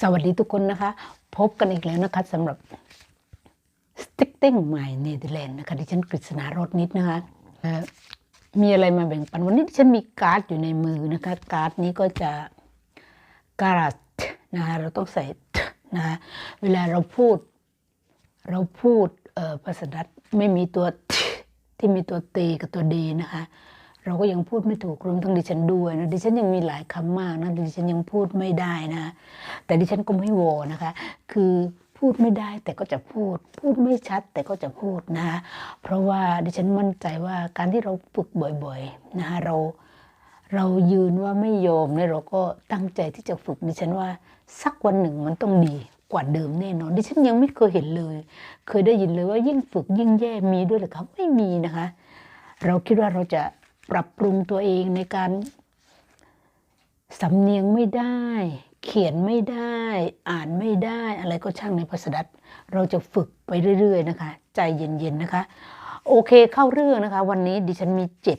สวัสดีทุกคนนะคะ พบกันอีกแล้วนะคะสำหรับ Sticking My Netherlands นะคะดิฉันกฤษณารถนิดนะคะมีอะไรมาแบ่งปันวันนี้ดิฉันมีการ์ดอยู่ในมือนะคะ การ์ดนี้ก็จะการ์ดนะคะเราต้องใส่นะคะเวลาเราพูด เราพูดภาษาดัตไม่มีตัวที่มีตัวเตกับตัวเดนะคะ เราก็ยังพูดไม่ถูกรวมทั้งดิฉันด้วยนะดิฉันยังมีหลายคำมากนะดิฉันยังพูดไม่ได้นะ แต่ดิฉันก็ไม่โวนะคะ คือพูดไม่ได้แต่ก็จะพูด พูดไม่ชัดแต่ก็จะพูดนะคะเพราะว่าดิฉันมั่นใจว่าการที่เราฝึกบ่อยๆนะคะเราเรายืนว่าไม่ยอมเนี่ยเราก็ตั้งใจที่จะฝึกดิฉันว่าสักวันหนึ่งมันต้องดีกว่าเดิมแน่นอนดิฉันยังไม่เคยเห็นเลย เคยได้ยินเลยว่ายิ่งฝึกยิ่งแย่มีด้วยหรือครับไม่มีนะคะ เราคิดว่าเราจะ ปรับปรุงตัวเองในการสำเนียงไม่ได้ เขียนไม่ได้ อ่านไม่ได้ อะไรก็ช่างในภาษาดัตเราจะฝึกไปเรื่อย ๆ นะคะ ใจเย็น ๆ นะคะ โอเคเข้าเรื่องนะคะ วันนี้ดิฉันมีเจ็ด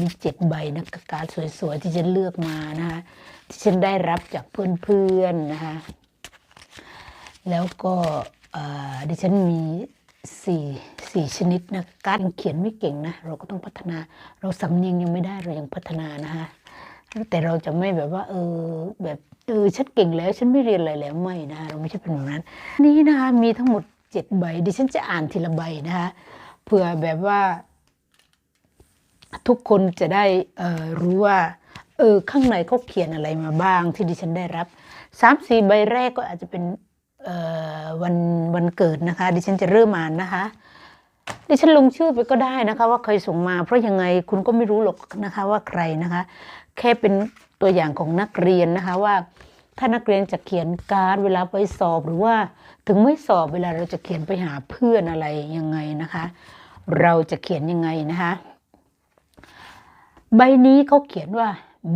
มีเจ็ดใบนะการสวย ๆ ที่ฉันเลือกมานะคะที่ฉันได้รับจากเพื่อน ๆ นะคะ แล้วก็ดิฉันมี สี่สี่ชนิดนะการเขียนไม่เก่งนะเราก็ต้องพัฒนา เราสำเนียงยังไม่ได้เรายังพัฒนานะคะแต่เราจะไม่แบบว่า เออแบบเออฉันเก่งแล้วฉันไม่เรียนอะไรแล้วไม่นะคะเราไม่ใช่เป็นแบบนั้น นี่นะคะมีทั้งหมดเจ็ดใบดิฉันจะอ่านทีละใบนะคะเผื่อแบบว่า ทุกคนจะได้เออรู้ว่า เออข้างในเขาเขียนอะไรมาบ้างที่ดิฉันได้รับสามสี่ใบแรกก็อาจจะเป็น วันวันเกิดนะคะ ดิฉันจะเริ่มอ่านนะคะ ดิฉันลงชื่อไปก็ได้นะคะ ว่าใครส่งมา เพราะยังไงคุณก็ไม่รู้หรอกนะคะว่าใครนะคะ แค่เป็นตัวอย่างของนักเรียนนะคะว่าถ้านักเรียนจะเขียนการ์ดเวลาไปสอบหรือว่าถึงไม่สอบเวลาเราจะเขียนไปหาเพื่อนอะไรยังไงนะคะ เราจะเขียนยังไงนะคะ ใบนี้เขาเขียนว่า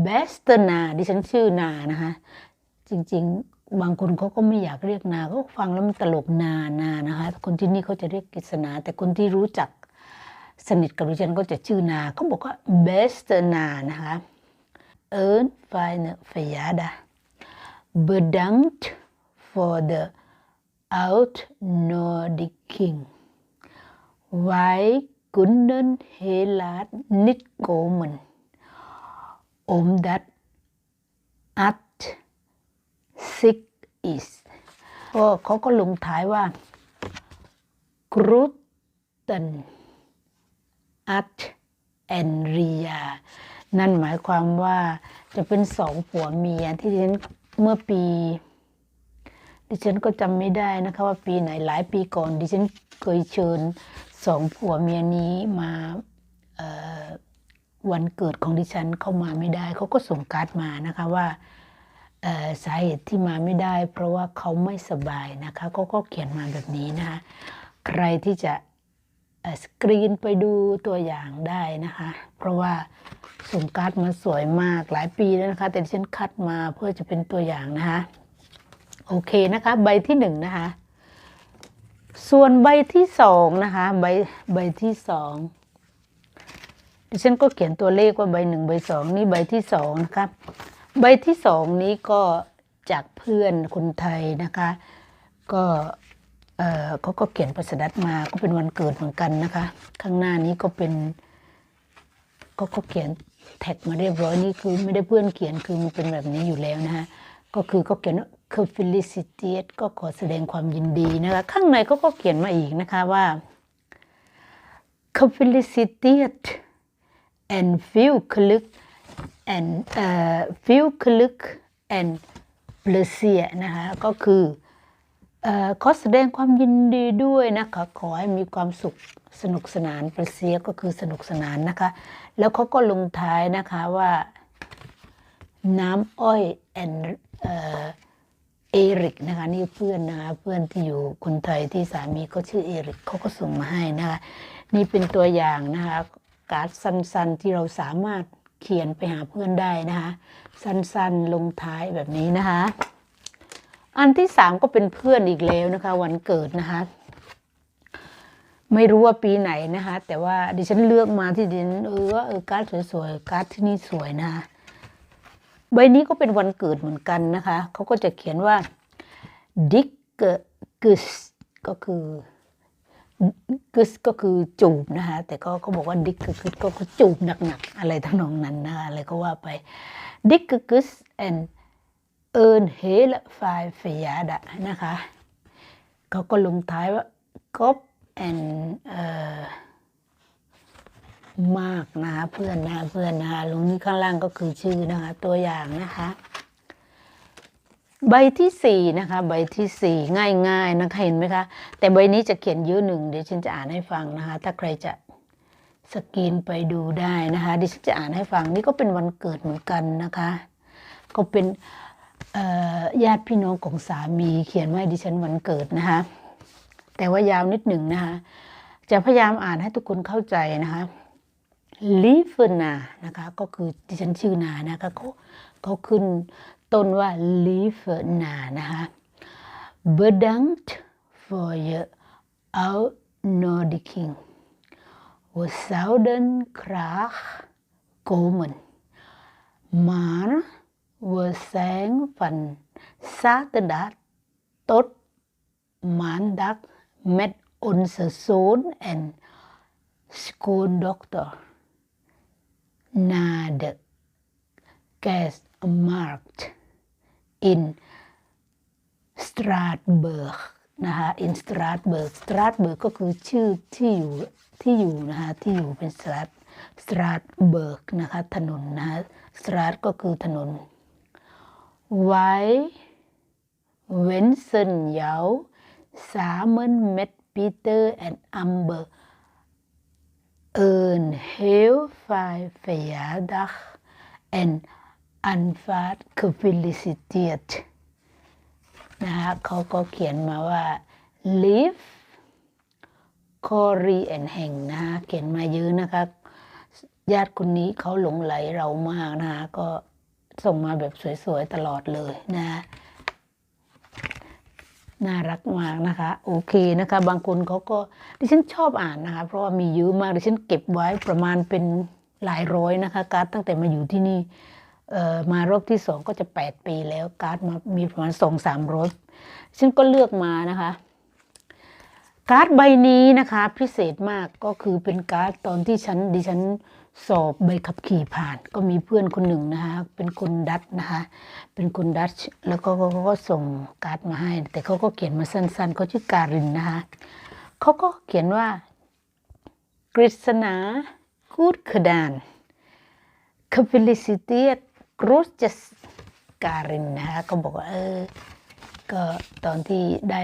best นาดิฉันชื่อนานะคะ จริงๆ บางคนเขาก็ไม่อยากเรียกนาเขาฟังแล้วมันตลกนานานะคะ คนที่นี่เขาจะเรียกกฤษณา แต่คนที่รู้จักสนิทกับดิฉันก็จะชื่อนาเขาบอกว่า best นานะคะ Een fijne verjaardag bedankt voor de uitnodiging wij kunnen helaas niet komen omdat het ziek is ก็เขาก็ลงท้ายว่ากรุตันอัตแอนเรียนั่นหมายความว่าจะเป็นสองผัวเมียที่ดิฉันเมื่อปี ดิฉันก็จำไม่ได้นะคะว่าปีไหนหลายปีก่อน ดิฉันเคยเชิญสองผัวเมียนี้มาวันเกิดของดิฉันเข้ามาไม่ได้ เขาก็ส่งการ์ดมานะคะว่า สาเหตุที่มาไม่ได้ เพราะว่าเขาไม่สบายนะคะเขาก็เขียนมาแบบนี้นะคะใครที่จะสกรีนไปดูตัวอย่างได้นะคะ เพราะว่าส่งการ์ดมาสวยมากหลายปีแล้วนะคะ แต่ฉันคัดมาเพื่อจะเป็นตัวอย่างนะคะ โอเคนะคะ ใบที่หนึ่งนะคะ ส่วนใบที่สองนะคะใบใบที่สองดิฉันก็เขียนตัวเลขว่าใบหนึ่งใบสองนี่ใบที่สองนะคะ ใบที่สองนี้ก็จากเพื่อนคนไทยนะคะ ก็เออเขาก็เขียนประสดัดมาก็เป็นวันเกิดเหมือนกันนะคะ ข้างหน้านี้ก็เป็นก็เขาเขียนแท็กมาเรียบร้อยนี่คือไม่ได้เพื่อนเขียนคือมันเป็นแบบนี้อยู่แล้วนะคะก็คือเขาเขียนว่า c o f e l i c i t y ก็ขอแสดงความยินดีนะคะ ข้างในเขาก็เขียนมาอีกนะคะว่า c o f e l i c i t y and feel glück and feel glück and pleasure นะคะก็คือเออขอแสดงความยินดีด้วยนะคะขอให้มีความสุขสนุกสนานปรเสียก็คือสนุกสนานนะคะ แล้วเขาก็ลงท้ายนะคะว่าน้ำอ้อยแอนเอริกนะคะนี่เพื่อนนะคะเพื่อนที่อยู่คนไทยที่สามีเขาชื่อเอริกเขาก็ส่งมาให้นะคะนี่เป็นตัวอย่างนะคะการ์ดสั้นๆที่เราสามารถ เขียนไปหาเพื่อนได้นะคะ สั้นๆลงท้ายแบบนี้นะคะ อันที่สามก็เป็นเพื่อนอีกแล้วนะคะ วันเกิดนะคะ ไม่รู้ว่าปีไหนนะคะ แต่ว่าดิฉันเลือกมาที่ดิฉันเออว่าเออการ์ดสวยๆการ์ดที่นี่สวยนะคะใบนี้ก็เป็นวันเกิดเหมือนกันนะคะเขาก็จะเขียนว่าดิกเกสก็คือ กสก็คือจูบนะคะแต่ก็เขาบอกว่าดิกกสก็จูบหนักๆอะไรทั้งนองนั้นนะคะอะไรก็ว่าไปดิกเกส and เอินเฮลไฟฟียดะนะคะเขาก็ลงท้ายว่ากบ and เอ่อมากนะคะเพื่อนนะคะเพื่อนนะคะลงนี้ข้างล่างก็คือชื่อนะคะตัวอย่างนะคะ ใบที่สี่นะคะ ใบที่สี่ง่ายๆนะคะเห็นไหมคะ แต่ใบนี้จะเขียนเยอะหนึ่งเดี๋ยวฉันจะอ่านให้ฟังนะคะ ถ้าใครจะสกีนไปดูได้นะคะดิฉันจะอ่านให้ฟังนี่ก็เป็นวันเกิดเหมือนกันนะคะ ก็เป็นญาติพี่น้องของสามีเขียนไว้ดิฉันวันเกิดนะคะ แต่ว่ายาวนิดหนึ่งนะคะ จะพยายามอ่านให้ทุกคนเข้าใจนะคะลิฟนานะคะ ก็คือดิฉันชื่อนานะคะเขาเขาขึ้น ต้นว่าลิฟนานะคะ bedankt voor je uitnodiging we zouden graag komen maar we zijn van zaterdag tot maandag met onze zoon en schooldokter naar de kerstmarkt In Straatsburg นะคะ in Straatsburg Straatsburg ก็คือชื่อที่อยู่ที่อยู่นะคะที่อยู่เป็น Strat Straatsburg นะคะถนนนะคะ Straat ก็คือถนน Wij wensen jou samen met Pieter en Amber een heel fijn verjaardag en alvast gefeliciteerd นะคะเขาก็เขียนมาว่า live Cory and Heng นะคะเขียนมาเยอะนะคะ ญาติคนนี้เขาหลงไหลเรามากนะคะก็ส่งมาแบบสวยๆตลอดเลยนะะน่ารักมากนะคะ โอเคนะคะ บางคนเขาก็ดิฉันชอบอ่านนะคะ เพราะว่ามีเยอะมากดิฉันเก็บไว้ประมาณเป็นหลายร้อยนะคะ การ์ดตั้งแต่มาอยู่ที่นี่ มารอบที่สองก็จะแปดปีแล้วการ์ดมามีประมาณสองสามร้อยฉันก็เลือกมานะคะ การ์ดใบนี้นะคะพิเศษมากก็คือเป็นการ์ดตอนที่ฉันดิฉันสอบใบขับขี่ผ่าน ก็มีเพื่อนคนหนึ่งนะคะเป็นคนดัตนะคะเป็นคนดัตช์แล้วก็เขาก็ส่งการ์ดมาให้ แต่เขาก็เขียนมาสั้นๆเขาชื่อการินนะคะเขาก็เขียนว่ากฤษณากูดขดานคาฟิลิซิเตีย รูสจการินนะคะก็บอกว่าเออก็ตอนที่ได้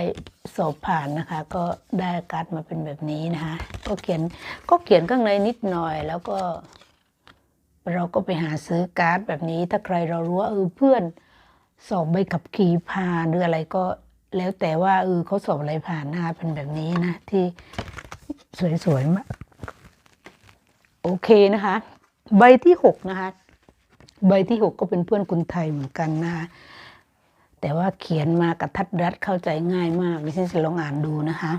สอบผ่านนะคะ ก็ได้การ์ดมาเป็นแบบนี้นะคะ ก็เขียนก็เขียนข้างในนิดหน่อย แล้วก็เราก็ไปหาซื้อการ์ดแบบนี้ ถ้าใครเรารู้ว่าเออเพื่อนสอบใบขับขี่ผ่านหรืออะไรก็แล้วแต่ว่าเออเขาสอบอะไรผ่านนะคะเป็นแบบนี้นะ ที่สวยๆมากโอเคนะคะ ใบที่หกนะคะ ใบที่หกก็เป็นเพื่อนคนไทยเหมือนกันนะคะแต่ว่าเขียนมากระทัดรัดเข้าใจง่ายมากดิฉันจะลองอ่านดูนะคะ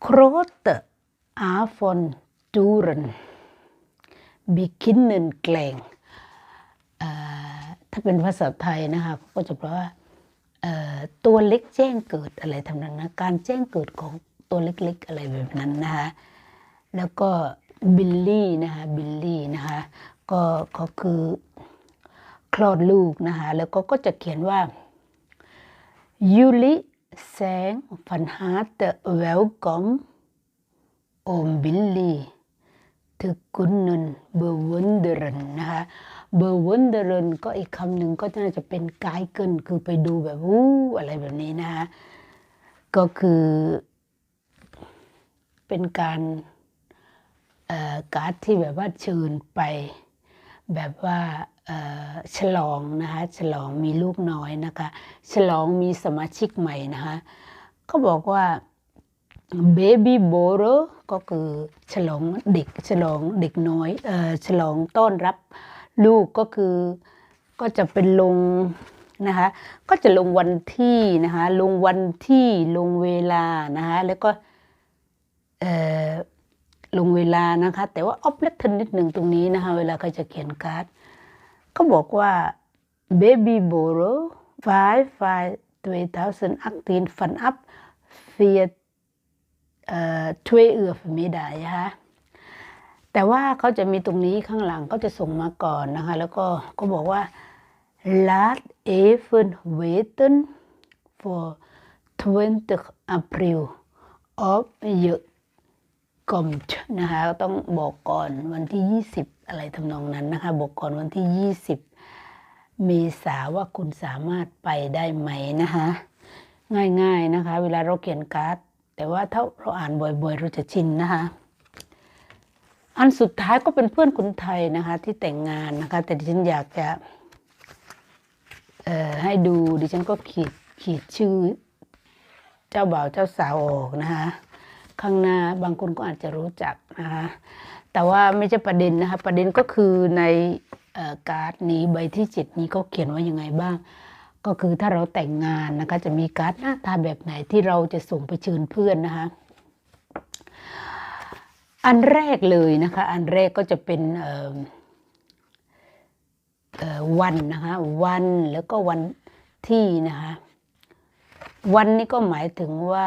โครตอาฟอนตูรนบิคินเนนแกลงถ้าเป็นภาษาไทยนะคะก็จะแปลว่าตัวเล็กแจ้งเกิดอะไรทำนั้นการแจ้งเกิดของตัวเล็กๆอะไรแบบนั้นนะคะแล้วก็ บิลลี่นะคะบิลลี่นะคะก็ก็คือคลอดลูกนะคะแล้วก็ก็จะเขียนว่ายูลิแสงฟันฮาร์ตเวลกอมโอมบิลลี่ถึกกุนนนเบอร์วันเดรนนะคะเบอร์วันเดรนก็อีกคำหนึ่งก็น่าจะเป็นไกายเกินคือไปดูแบบวู้อะไรแบบนี้นะคะก็คือเป็นการ การ์ดที่แบบว่าเชิญไปแบบว่าฉลองนะคะฉลองมีลูกน้อยนะคะ ฉลองมีสมาชิกใหม่นะคะเขาบอกว่าเบบี้โบโรก็คือฉลองเด็กฉลองเด็กน้อยอฉลองต้อนรับลูกก็คือก็จะเป็นลงนะคะก็จะลงวันที่นะคะลงวันที่ลงเวลานะคะแล้วก็ ลงเวลานะคะ แต่ว่าออฟเล็กทนนิดหนึ่งตรงนี้นะคะ เวลาใครจะเขียนการ์ดเขาบอกว่า baby boro 5 5 2018 van up via เอ่อ twee uur vanmiddag นะคะแต่ว่าเขาจะมีตรงนี้ข้างหลังเขาจะส่งมาก่อนนะคะ แล้วก็ก็บอกว่า laat even weten voor 20 april of year je komt นะคะต้องบอกก่อนวันที่ 20 อะไรทำนองนั้นนะคะบอกก่อนวันที่ 20 เมษาว่าคุณสามารถไปได้ไหมนะคะง่ายๆนะคะ เวลาเราเขียนการ์ด แต่ว่าถ้าเราอ่านบ่อยๆ เราจะชินนะคะอันสุดท้ายก็เป็นเพื่อนคนไทยนะคะ ที่แต่งงานนะคะ แต่ดิฉันอยากจะให้ดูดิฉันก็ขีดขีดชื่อ เจ้าบ่าวเจ้าสาวออกนะคะ ข้างหน้าบางคนก็อาจจะรู้จักนะคะแต่ว่าไม่ใช่ประเด็นนะคะประเด็นก็คือในออการ์ดนี้ใบที่เจ็ดนี้เขาเขียนว่ายังไงบ้าง ก็คือถ้าเราแต่งงานนะคะจะมีการ์ดหน้าตาแบบไหนที่เราจะส่งไปเชิญเพื่อนนะคะ อันแรกเลยนะคะ อันแรกก็จะเป็นวันนะคะวันแล้วก็วันที่นะคะวันนี้ก็หมายถึงว่า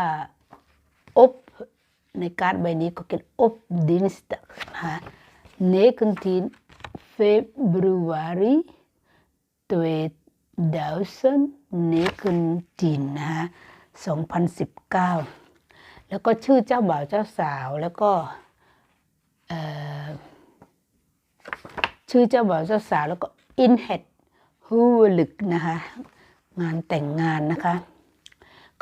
ในการใบนี้ก็เขียนอบดินสตักนะคะ19 februari 2019นะคะ2019 แล้วก็ชื่อเจ้าบ่าวเจ้าสาวแล้วก็ชื่อเจ้าบ่าวเจ้าสาวแล้วก็ in het huwelijk นะคะงานแต่งงานนะคะ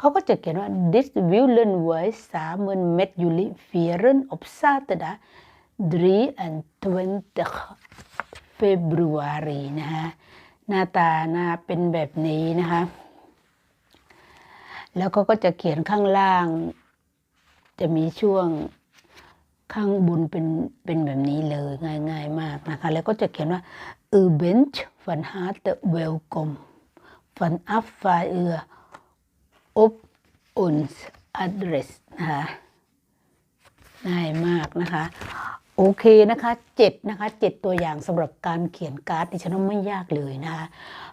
เขาก็จะเขียนว่า this willen wij samen met jullie vieren op zaterdag 23 februari นะคะหน้าตาหน้าเป็นแบบนี้นะคะ แล้วเขาก็จะเขียนข้างล่าง จะมีช่วงข้างบนเป็นเป็นแบบนี้เลยง่าย ๆ มากนะคะ แล้วก็จะเขียนว่า u bent van harte welkom vanaf 5 uur op ons adres น อบอุ่นอเดรสนะคะง่ายมากนะคะ โอเคนะคะเจ็ดนะคะเจ็ดตัวอย่างสำหรับการเขียนการ์ดดิฉันว่าไม่ยากเลยนะคะ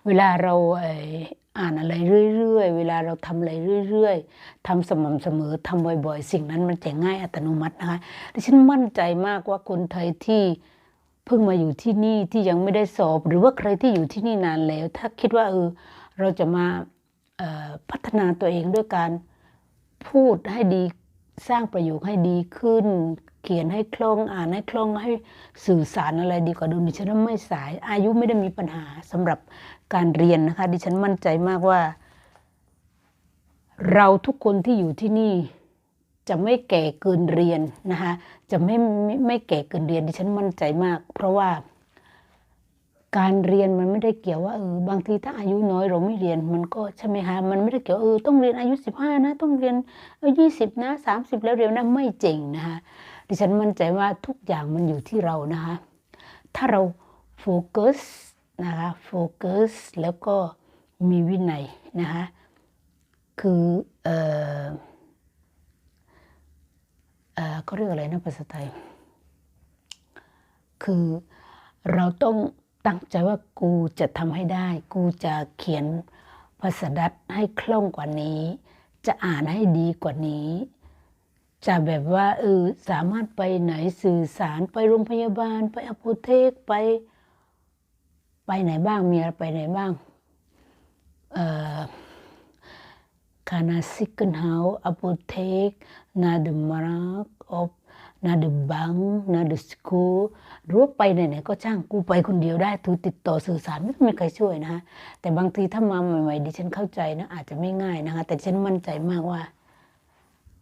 เวลาเราเอ่ออ่านอะไรเรื่อยๆ เวลาเราทำอะไรเรื่อยๆทำสม่ำเสมอทำบ่อยๆ สิ่งนั้นมันจะง่ายอัตโนมัตินะคะดิฉันมั่นใจมากว่าคนไทยที่เพิ่งมาอยู่ที่นี่ที่ยังไม่ได้สอบ หรือว่าใครที่อยู่ที่นี่นานแล้ว ถ้าคิดว่าเออเราจะมา พัฒนาตัวเองด้วยการพูดให้ดีสร้างประโยคให้ดีขึ้น เขียนให้คล่องอ่านให้คล่องให้สื่อสารอะไรดีกว่าเดิมดิฉันไม่สายอายุไม่ได้มีปัญหาสำหรับการเรียนนะคะ ดิฉันมั่นใจมากว่า เราทุกคนที่อยู่ที่นี่จะไม่แก่เกินเรียนนะคะ จะไม่ไม่แก่เกินเรียนดิฉันมั่นใจมาก เพราะว่า การเรียนมันไม่ได้เกี่ยวว่าเออบางทีถ้าอายุน้อยเราไม่เรียนมันก็ใช่ไหมคะมันไม่ได้เกี่ยวเออต้องเรียนอายุสิบห้านะ ต้องเรียนออยี่สิบนะสามสิบแล้วเรียนนะไม่เจ๋งนะคะดิฉันมั่นใจว่าทุกอย่างมันอยู่ที่เรานะคะถ้าเราโฟกัสนะคะโฟกัสแล้วก็มีวินัยนะคะคือเออเออเขาเรียกอะไรนะภาษาไทย คือเราต้อง ตั้งใจว่ากูจะทำให้ได้ กูจะเขียนภาษาดัตให้คล่องกว่านี้ จะอ่านให้ดีกว่านี้ จะแบบว่าเออสามารถไปไหนสื่อสารไปโรงพยาบาล ไปอโปเทกไป ไปไหนบ้างมีอะไรไปไหนบ้างเอ่อบ ga naar ziekenhuis, apotheek, naar de markt, of naar de bank, naar de school หรือว่าไปไหนๆก็ช่างกูไปคนเดียวได้ทูติดต่อสื่อสารไม่ต้องมีใครช่วยนะฮะแต่บางทีถ้ามาใหม่ๆดิฉันเข้าใจนะอาจจะไม่ง่ายนะคะแต่ฉันมั่นใจมากว่า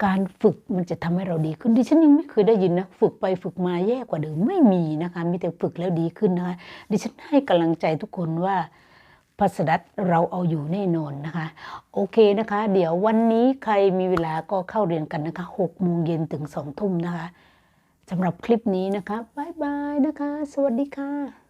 การฝึกมันจะทำให้เราดีขึ้นดิฉันยังไม่เคยได้ยินนะฝึกไปฝึกมาแย่กว่าเดิมไม่มีนะคะมีแต่ฝึกแล้วดีขึ้นนะคะดิฉันให้กำลังใจทุกคนว่า พัสดัตเราเอาอยู่แน่นอนนะคะ โอเคนะคะ เดี๋ยววันนี้ใครมีเวลาก็เข้าเรียนกันนะคะหกโมงเย็นถึงสองทุ่มนะคะสำหรับคลิปนี้นะคะบายบายนะคะ สวัสดีค่ะ